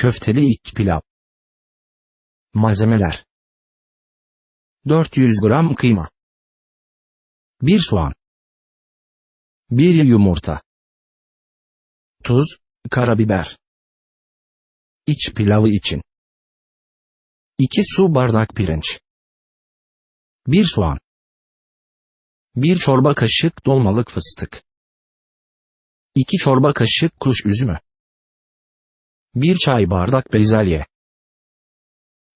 Köfteli iç pilav. Malzemeler. 400 gram kıyma. 1 soğan. 1 yumurta. Tuz, karabiber. İç pilavı için. 2 su bardak pirinç. 1 soğan. 1 çorba kaşık dolmalık fıstık. 2 çorba kaşık kuş üzümü 1 çay bardak bezelye.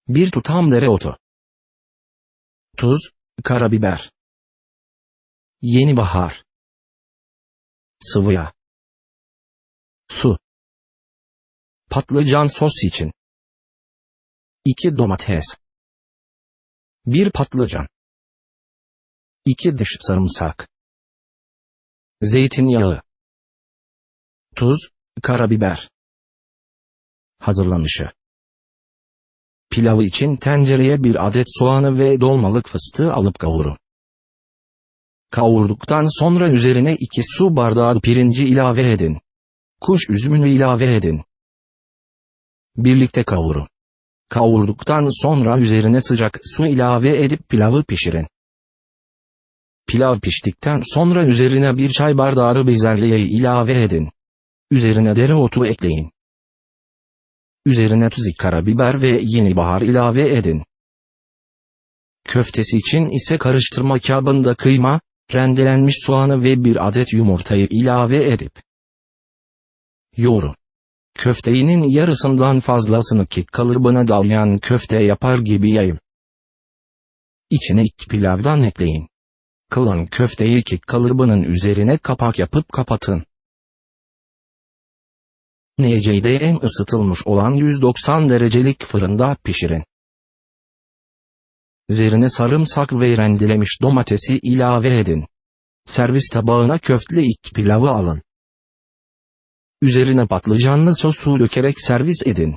1 tutam dereotu. Tuz, karabiber. Yeni bahar. Sıvı yağ. Su. Patlıcan sos için. 2 domates. 1 patlıcan. 2 diş sarımsak. Zeytinyağı. Tuz, karabiber Hazırlanışı Pilavı için tencereye bir adet soğanı ve dolmalık fıstığı alıp kavurun. Kavurduktan sonra üzerine 2 su bardağı pirinci ilave edin. Kuş üzümünü ilave edin. Birlikte kavurun. Kavurduktan sonra üzerine sıcak su ilave edip pilavı pişirin. Pilav piştikten sonra üzerine bir çay bardağı bezelyeyi ilave edin. Üzerine dereotu ekleyin. Üzerine tuz, karabiber ve yeni bahar ilave edin. Köftesi için ise karıştırma kabında kıyma, rendelenmiş soğanı ve bir adet yumurtayı ilave edip yoğurun. Köfteğinin yarısından fazlasını kek kalıbına dalayan köfte yapar gibi yayın. İçine iç pilavdan ekleyin. Kılan köfteyi kek kalıbının üzerine kapak yapıp kapatın. NC'de en ısıtılmış olan 190 derecelik fırında pişirin. Üzerine sarımsak ve rendelemiş domatesi ilave edin. Servis tabağına köfteli iç pilavı alın. Üzerine patlıcanlı sosu dökerek servis edin.